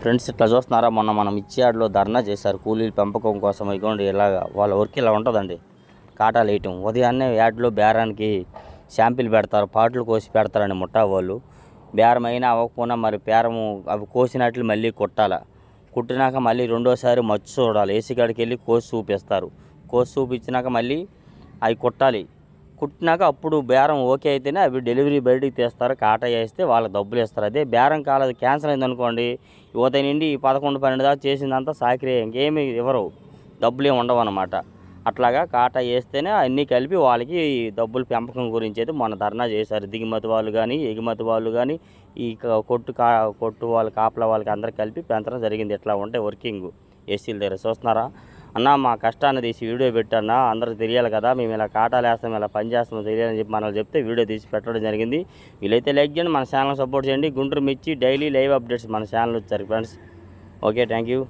Friends ఇట్లా చూస్తున్నారా? మొన్న మనం ఇచ్చేయాడ్లో ధర్నా చేశారు. కూలీల పెంపకం కోసం ఇగోండి ఇలాగా వాళ్ళ వర్క్ ఇలా ఉంటుందండి. కాటాలు వేయటం ఉదయాన్నే యాడ్లో బేరానికి శాంపిల్ పెడతారు పాటలు కోసి పెడతారండి ముట్టా వాళ్ళు బేరం అయినా అవ్వకపోయినా మరి బేరము అవి కోసినట్లు మళ్ళీ కుట్టాల? కుట్టినాక మళ్ళీ రెండోసారి మచ్చు చూడాలి. ఏసీ కాడికి వెళ్ళి కోసి చూపిస్తారు. కోసి చూపించినాక మళ్ళీ అవి కుట్టాలి. కుట్టినాక అప్పుడు బేరం ఓకే అయితేనే అవి డెలివరీ బయటికి తీస్తారు కాట వేస్తే వాళ్ళకి డబ్బులు ఇస్తారు. అదే బేరం కాలేదు క్యాన్సిల్ అయింది అనుకోండి యువత నుండి ఈ పదకొండు పన్నెండు దాకా చేసిందంతా సాకిరే ఇంకేమి ఇవ్వరు డబ్బులు ఏమి ఉండవు అనమాట అట్లాగా కాటా వేస్తేనే అన్నీ కలిపి వాళ్ళకి డబ్బుల పెంపకం గురించి అయితే మన ధర్నా చేశారు. దిగుమతి వాళ్ళు కానీ ఎగుమతి వాళ్ళు కానీ ఈ కొట్టు కా కొట్టు వాళ్ళు కాపలా వాళ్ళకి అందరు కలిపి పెంచడం జరిగింది. ఇట్లా ఉంటే వర్కింగ్ ఏసీల దగ్గర చూస్తున్నారా? అన్న మా కష్టాన్ని తీసి వీడియో పెట్టన్నా అందరికి తెలియాలి కదా మేము ఇలా కాటాలు వేస్తాం ఇలా పనిచేస్తాం తెలియాలని చెప్పి మనల్ని చెప్తే వీడియో తీసి పెట్టడం జరిగింది. వీలైతే లైక్ చేయండి మన ఛానల్ సపోర్ట్ చేయండి. గుంటూరు మిర్చి డైలీ లైవ్ అప్డేట్స్ మన ఛానల్ వచ్చారు ఫ్రెండ్స్ ఓకే థ్యాంక్ యూ